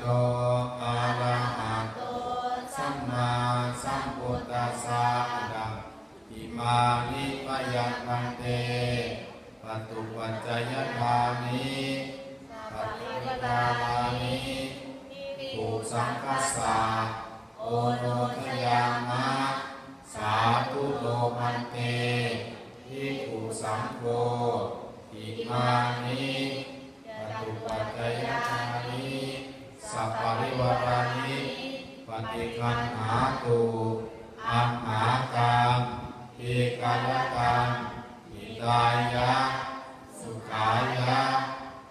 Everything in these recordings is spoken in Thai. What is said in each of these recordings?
โตอะระโตสมมาสัมพุทธัสสะอิมานิปยัมัเตปตุปัจจยทานิปฏิปทานิภูสังคัสสะโอโนทยามะสาธุโลมันเตภูสังโฆอิมานิ ปฏิคันหาตุอัมหากังเอกายกังอิตายะ สุขายะ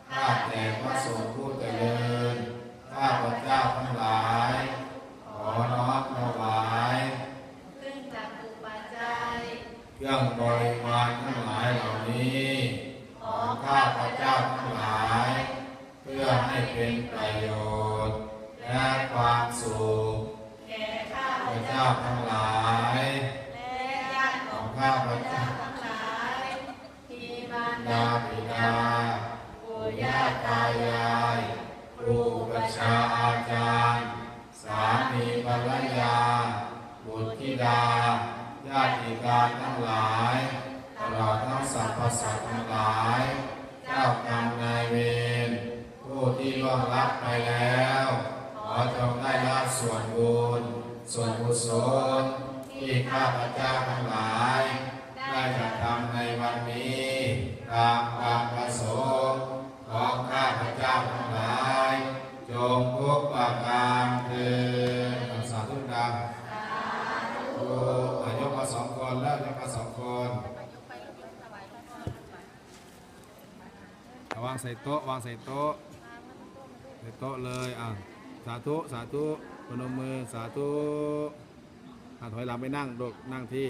ข้าแต่พระสงฆ์ผู้เจริญ ข้าพระเจ้าทั้งหลาย ขอน้อมถวายขึ้นจากอุปัจจัยเครื่องบริวารทั้งหลายเหล่านี้ ขอข้าพระเจ้าทั้งหลาย เพื่อให้เป็นประโยชน์ และความสุข พเจ้าเจ้าทั้งหลายและญาติของข้าพเจ้าทั้งหลายที่มารดาบิดาปู่ย่าตายายครูประชาอาจารย์ สามีภรรยา บุตรธิดา ญาติการทั้งหลายตลอดทั้งสรรพสัตว์ทั้งหลาย เจ้ากรรมนายเวรผู้ที่ล่วงลับไปแล้ว ขอจงได้รับส่วนบุญ ส่วนกุศลที่ข้าพเจ้าทั้งหลาย ได้กระทำในวันนี้ตามความประสงค์ของข้าพเจ้าทั้งหลาย จงทุกประการเถิดสาธุดังโอ้ยกมาสองคนแล้วยกมาสองคนวางใส่โต๊ะวางใส่โต๊ะใส่โต๊ะเลยอะ สาธุ สาธุพนมมือ สาธุถอยหลังไปนั่งดกนั่งที่